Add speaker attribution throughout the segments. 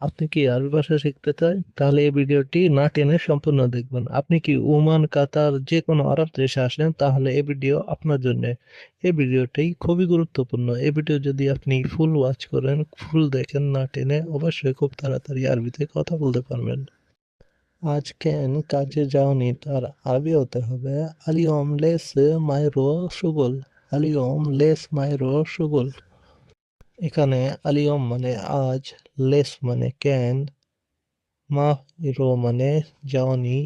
Speaker 1: আপনি কি আরবি ভাষা শিখতে চান? তাহলে এই ভিডিওটি না টেনে সম্পূর্ণ দেখবেন। আপনি কি ওমান, কাতার, যে কোনো আরব দেশে আসেন, তাহলে এই ভিডিও আপনার জন্য। এই ভিডিওটি খুবই গুরুত্বপূর্ণ। এই ভিডিও যদি আপনি ফুল ওয়াচ করেন, ফুল দেখেন, না টেনে, অবশ্যই খুব তাড়াতাড়ি আরবিতে কথা বলতে পারবেন। আজ কেন কাজে যাওনি? তার আরবি হতে হবে আলিয়ম লেস মাই মাইরো সুগল আলিয়ম লেস মাইরো সুগল। এখানে আলিয়ম মানে আজ লেস মানে কেন মাইরো মানে যাওনি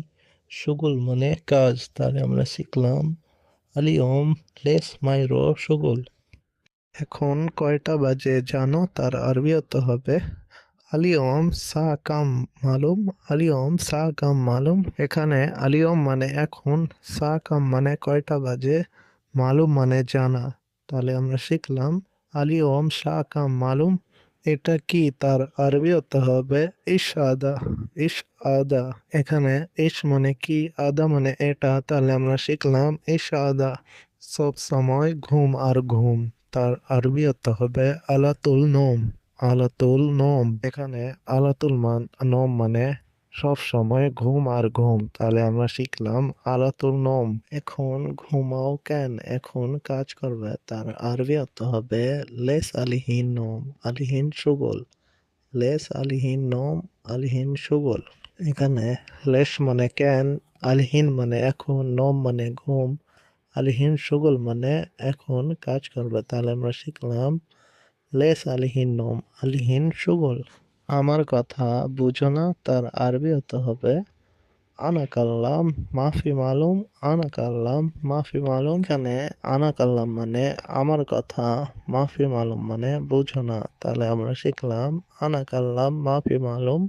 Speaker 1: সুগুল মানে কাজ তাহলে আমরা শিখলাম আলিয়ম লেস মাইরো সুগুল এখন কয়টা বাজে জানো? তার আরবি হবে আলিয়ম সা কাম মালুম আলিয়ম সা কাম মালুম। এখানে আলিয়ম মানে এখন, সা কাম মানে কয়টা বাজে? মালুম মানে জানা। তাহলে আমরা শিখলাম আলিয়ম সা কাম মালুম এটা কি তার আরবি হতে হবে ইস আদা? ইস আদা। এখানে ইস মানে কি, আদা মানে এটা। তাহলে আমরা শিখলাম ইস আদা। সব সময় ঘুম আর ঘুম। তার আরবি হতে হবে আলাতুল নোম। আলাতুল নোম। এখানে আলাতুল মান নোম মানে সব সময় ঘুম আর ঘুম। তাহলে আমরা শিখলাম আলাতুল নোম এখন ঘুমাও কেন? এখন কাজ করবে। তার আরবি অর্থ হবে লেস আলিহীন নোম আলিহীন সুগল। লেস আলিহীন নোম আলিহীন সুগল। এখানে লেস মানে কেন? আলিহীন মানে এখন নোম মানে ঘুম। আলিহীন সুগল মানে এখন কাজ করবে। তাহলে আমরা শিখলাম লেস আলিহীন নোম আলিহীন সুগল। আমার কথা বুঝো না, তার আরবি হতে হবে আনা কাল্লাম মাফি মালুম আনা কাল্লাম মাফি মালুম এখানে আনা কাল্লাম মানে আমার কথা, মাফি মালুম মানে বুঝো না। তাহলে আমরা শিখলাম আনা কাল্লাম মাফি মালুম,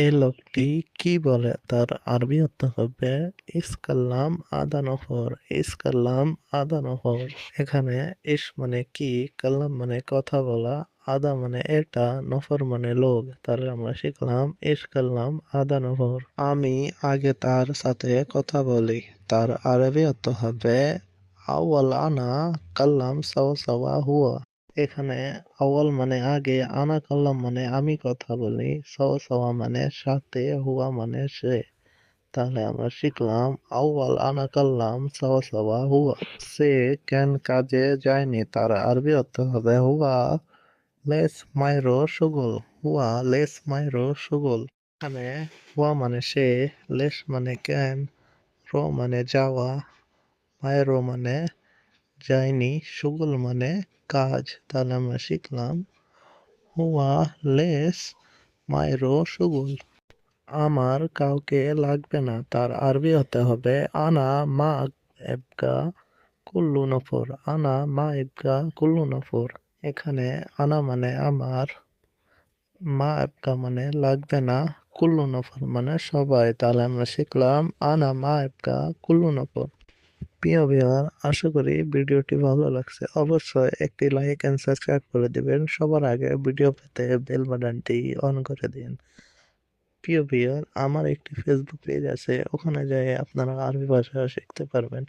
Speaker 1: এই লোকটি কি বলে? তার আরবি হতে হবে ইস কাল্লাম আদা নফর ইস কাল্লাম আদা নফর এখানে ইস মানে কি, কাল্লাম মানে কথা বলা আদা মানে এটা নফর মানে লোক তাহলে আমরা শিখলাম ইস কাল্লাম আদা নফর আমি আগে তার সাথে কথা বলি তার আরবি অর্থ হবে আওয়াল আনা কাল্লাম সাওয়া সাওয়া হুয়া এখানে আওয়াল মানে আগে আনা কাল্লাম মানে আমি কথা বলি সাওয়া সাওয়া মানে সাথে হুয়া মানে সে তাহলে আমরা শিখলাম আউয়াল আনা কাল্লাম সাওয়া সাওয়া হুয়া সে কেন কাজে যায়নি তার আরবি অর্থ হবে হুয়া লেস মাইরো সুগল, হুয়া লেস মাইরো সুগল। এখানে হুয়া মানে সে, লেস মানে কেন, র মানে যাওয়া, মাইরো মানে যায়নি, সুগল মানে কাজ। তাহলে আমরা শিখলাম, হুয়া লেস মাইরো সুগল। আমার কাউকে লাগবে না, তার আরবি হতে হবে, আনা মা এবগা কুল্লু নফর, আনা মা এবগা কুল্লু নফর। এখানে আনা মানে আমার মা এবগা মানে লাগবে না, কুল্লু নফর মানে সবাই। তাহলে আমরা শিখলাম আনা মা এবগা কুল্লু নফর প্রিয় বিহার আশা করি ভিডিওটি ভালো লাগছে। অবশ্যই একটি লাইক এন্ড সাবস্ক্রাইব করে দিবেন। সবার আগে ভিডিও পেতে বেল বাটনটি অন করে দিন। প্রিয় ভিউয়ার আমার একটি ফেসবুক পেজ আছে। ওখানে যাই আপনারা আরবি ভাষা শিখতে পারবেন।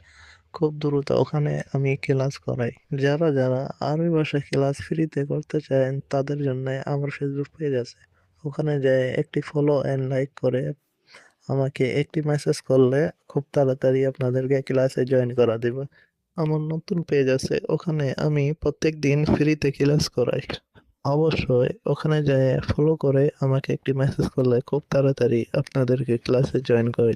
Speaker 1: খুব দ্রুত ওখানে আমি ক্লাস করাই। যারা যারা আরবি ভাষায় ক্লাস ফ্রিতে করতে চান, তাদের জন্য আমার ফেসবুক পেজ আছে। ওখানে যায় একটি ফলো অ্যান্ড লাইক করে আমাকে একটি মেসেজ করলে খুব তাড়াতাড়ি আপনাদেরকে ক্লাসে জয়েন করা দেব। আমার নতুন পেজ আছে, ওখানে আমি প্রত্যেক দিন ফ্রিতে ক্লাস করাই। অবশ্যই ওখানে যেয়ে ফলো করে আমাকে একটি মেসেজ করলে খুব তাড়াতাড়ি আপনাদেরকে ক্লাসে জয়েন করে